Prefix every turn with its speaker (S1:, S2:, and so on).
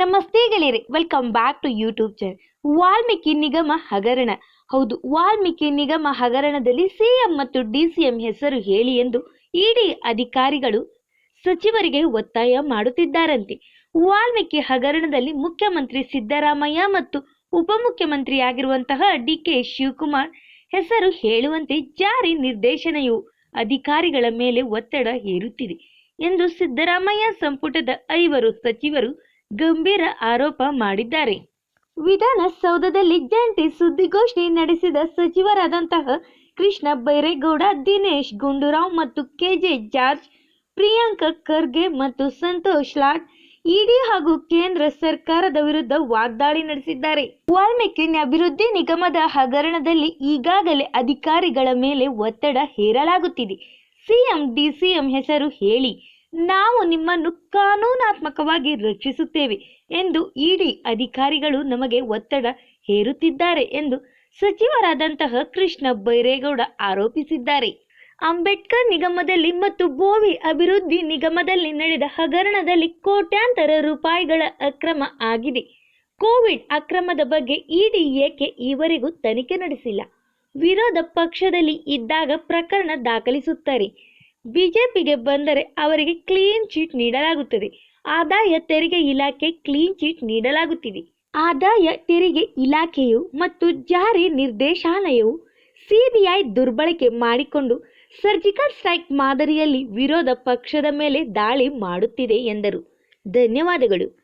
S1: ನಮಸ್ತೆ ಗೆಳೆಯರೆ welcome back to YouTube channel Valmiki ನಿಗಮ ಹಗರಣ. ಹೌದು, ವಾಲ್ಮೀಕಿ ನಿಗಮ ಹಗರಣದಲ್ಲಿ ಸಿಎಂ ಮತ್ತು ಡಿಸಿಎಂ ಹೆಸರು ಹೇಳಿ ಎಂದು ಇಡಿ ಅಧಿಕಾರಿಗಳು ಸಚಿವರಿಗೆ ಒತ್ತಾಯ ಮಾಡುತ್ತಿದ್ದಾರಂತೆ. ವಾಲ್ಮೀಕಿ ಹಗರಣದಲ್ಲಿ ಮುಖ್ಯಮಂತ್ರಿ ಸಿದ್ದರಾಮಯ್ಯ ಮತ್ತು ಉಪಮುಖ್ಯಮಂತ್ರಿಯಾಗಿರುವಂತಹ ಡಿ ಕೆ ಶಿವಕುಮಾರ್ ಹೆಸರು ಹೇಳುವಂತೆ ಜಾರಿ ನಿರ್ದೇಶನವು ಅಧಿಕಾರಿಗಳ ಮೇಲೆ ಒತ್ತಡ ಹೇರುತ್ತಿದೆ ಎಂದು ಸಿದ್ದರಾಮಯ್ಯ ಸಂಪುಟದ ಐವರು ಸಚಿವರು ಗಂಭೀರ ಆರೋಪ ಮಾಡಿದ್ದಾರೆ. ವಿಧಾನಸೌಧದಲ್ಲಿ ಜಂಟಿ ಸುದ್ದಿಗೋಷ್ಠಿ ನಡೆಸಿದ ಸಚಿವರಾದಂತಹ ಕೃಷ್ಣ ಬೈರೇಗೌಡ, ದಿನೇಶ್ ಗುಂಡೂರಾವ್ ಮತ್ತು ಕೆಜೆ ಜಾರ್ಜ್, ಪ್ರಿಯಾಂಕ ಖರ್ಗೆ ಮತ್ತು ಸಂತೋಷ್ ಲಾಡ್, ಇಡಿ ಹಾಗೂ ಕೇಂದ್ರ ಸರ್ಕಾರದ ವಿರುದ್ಧ ವಾಗ್ದಾಳಿ ನಡೆಸಿದ್ದಾರೆ. ವಾಲ್ಮೀಕಿ ಅಭಿವೃದ್ಧಿ ನಿಗಮದ ಹಗರಣದಲ್ಲಿ ಈಗಾಗಲೇ ಅಧಿಕಾರಿಗಳ ಮೇಲೆ ಒತ್ತಡ ಹೇರಲಾಗುತ್ತಿದೆ. ಸಿಎಂ, ಡಿಸಿಎಂ ಹೆಸರು ಹೇಳಿ ನಾವು ನಿಮ್ಮನ್ನು ಕಾನೂನಾತ್ಮಕವಾಗಿ ರಕ್ಷಿಸುತ್ತೇವೆ ಎಂದು ಇಡಿ ಅಧಿಕಾರಿಗಳು ನಮಗೆ ಒತ್ತಡ ಹೇರುತ್ತಿದ್ದಾರೆ ಎಂದು ಸಚಿವರಾದಂತಹ ಕೃಷ್ಣ ಬೈರೇಗೌಡ ಆರೋಪಿಸಿದ್ದಾರೆ. ಅಂಬೇಡ್ಕರ್ ನಿಗಮದಲ್ಲಿ ಮತ್ತು ಬೋವಿ ಅಭಿವೃದ್ಧಿ ನಿಗಮದಲ್ಲಿ ನಡೆದ ಹಗರಣದಲ್ಲಿ ಕೋಟ್ಯಾಂತರ ರೂಪಾಯಿಗಳ ಅಕ್ರಮ ಆಗಿದೆ. ಕೋವಿಡ್ ಅಕ್ರಮದ ಬಗ್ಗೆ ಇಡಿ ಏಕೆ ಈವರೆಗೂ ತನಿಖೆ ನಡೆಸಿಲ್ಲ? ವಿರೋಧ ಪಕ್ಷದಲ್ಲಿ ಇದ್ದಾಗ ಪ್ರಕರಣ ದಾಖಲಿಸುತ್ತಾರೆ. ಬಿಜೆಪಿಗೆ ಬಂದರೆ ಅವರಿಗೆ ಕ್ಲೀನ್ ಚೀಟ್ ನೀಡಲಾಗುತ್ತದೆ. ಆದಾಯ ತೆರಿಗೆ ಇಲಾಖೆ ಕ್ಲೀನ್ ಚೀಟ್ ನೀಡಲಾಗುತ್ತಿದೆ. ಆದಾಯ ತೆರಿಗೆ ಇಲಾಖೆಯು ಮತ್ತು ಜಾರಿ ನಿರ್ದೇಶಾಲಯವು ಸಿಬಿಐ ದುರ್ಬಳಕೆ ಮಾಡಿಕೊಂಡು ಸರ್ಜಿಕಲ್ ಸ್ಟ್ರೈಕ್ ಮಾದರಿಯಲ್ಲಿ ವಿರೋಧ ಪಕ್ಷದ ಮೇಲೆ ದಾಳಿ ಮಾಡುತ್ತಿದೆ ಎಂದರು. ಧನ್ಯವಾದಗಳು.